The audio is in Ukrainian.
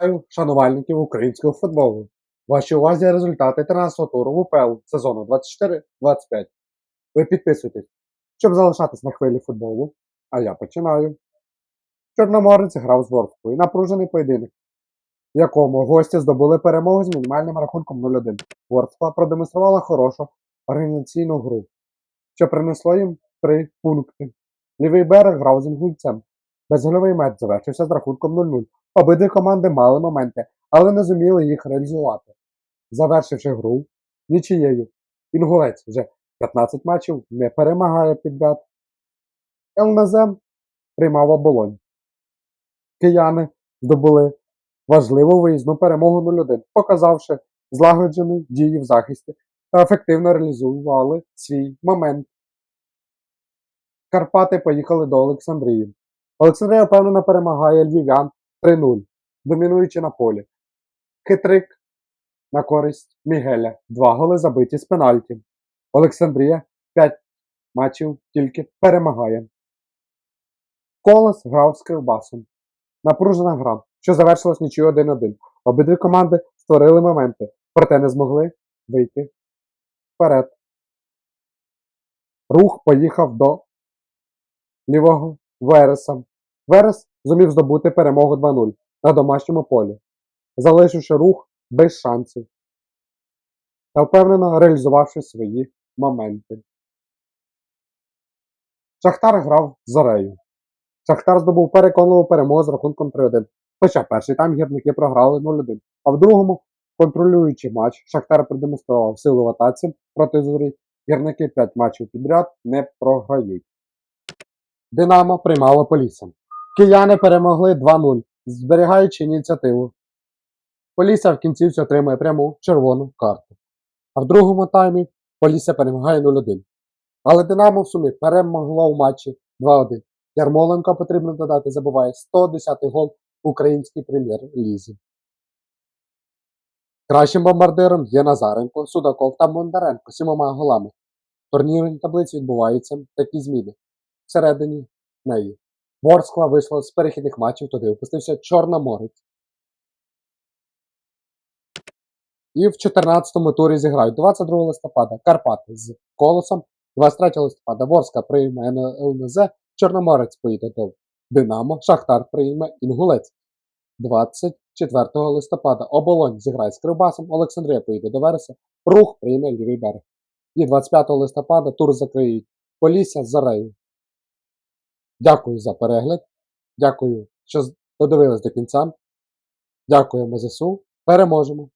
Вітаю шанувальників українського футболу. Вашій увазі результати 13-го туру в УПЛ сезону 24-25. Ви підписуйтесь, щоб залишатись на хвилі футболу. А я починаю. Чорноморець грав з Ворскою. Напружений поєдинок, в якому гості здобули перемогу з мінімальним рахунком 0-1. Ворскла продемонструвала хорошу організаційну гру, що принесло їм 3 пункти. Лівий берег грав з інгульцем. Безгольовий матч завершився з рахунком 0-0. Обидві команди мали моменти, але не зуміли їх реалізувати. Завершивши гру нічиєю, інгулець вже 15 матчів не перемагає підряд. ЛНЗ приймав оболонь. Кияни здобули важливу виїзну перемогу 0-1, показавши злагоджені дії в захисті та ефективно реалізували свій момент. Карпати поїхали до Олександрії. Олександрія впевнено перемагає львів'ян 3-0, домінуючи на полі. Хитрик на користь Мігеля. Два голи забиті з пенальті. Олександрія 5 матчів тільки перемагає. Колос грав з Кривбасом. Напружена гра, що завершилась нічою 1-1. Обидві команди створили моменти, проте не змогли вийти вперед. Рух поїхав до лівого Вереса. Верес зумів здобути перемогу 2-0 на домашньому полі, залишивши рух без шансів та впевнено реалізувавши свої моменти. Шахтар грав з Зорею. Шахтар здобув переконливу перемогу з рахунком 3-1. Хоча перший тайм гірники програли 0-1, а в другому, контролюючи матч, Шахтар продемонстрував силу в атаці проти зорі. Гірники 5 матчів підряд не програють. Динамо приймало Полісся. Кияни перемогли 2-0, зберігаючи ініціативу. Полісся в кінцівці отримує пряму червону карту. А в другому таймі Полісся перемагає 0-1. Але Динамо в сумі перемогло у матчі 2-1. Ярмоленко, потрібно додати, забуває 110-й гол в українській прем'єр-лізі. Кращим бомбардиром є Назаренко, Судаков та Бондаренко сімома голами. В турнірній таблиці відбуваються такі зміни. Всередині неї. Ворскла вийшла з перехідних матчів, туди опустився Чорноморець. І в 14-му турі зіграють 22 листопада Карпати з Колосом, 23 листопада Ворска прийме ЛНЗ, Чорноморець поїде до Динамо, Шахтар прийме Інгулець. 24 листопада Оболонь зіграє з Кривбасом, Олександрія поїде до Вереса, Рух прийме лівий берег. І 25 листопада тур закриють Полісся з Зарею. Дякую за перегляд. Дякую, що додивились до кінця. Дякуємо ЗСУ. Переможемо!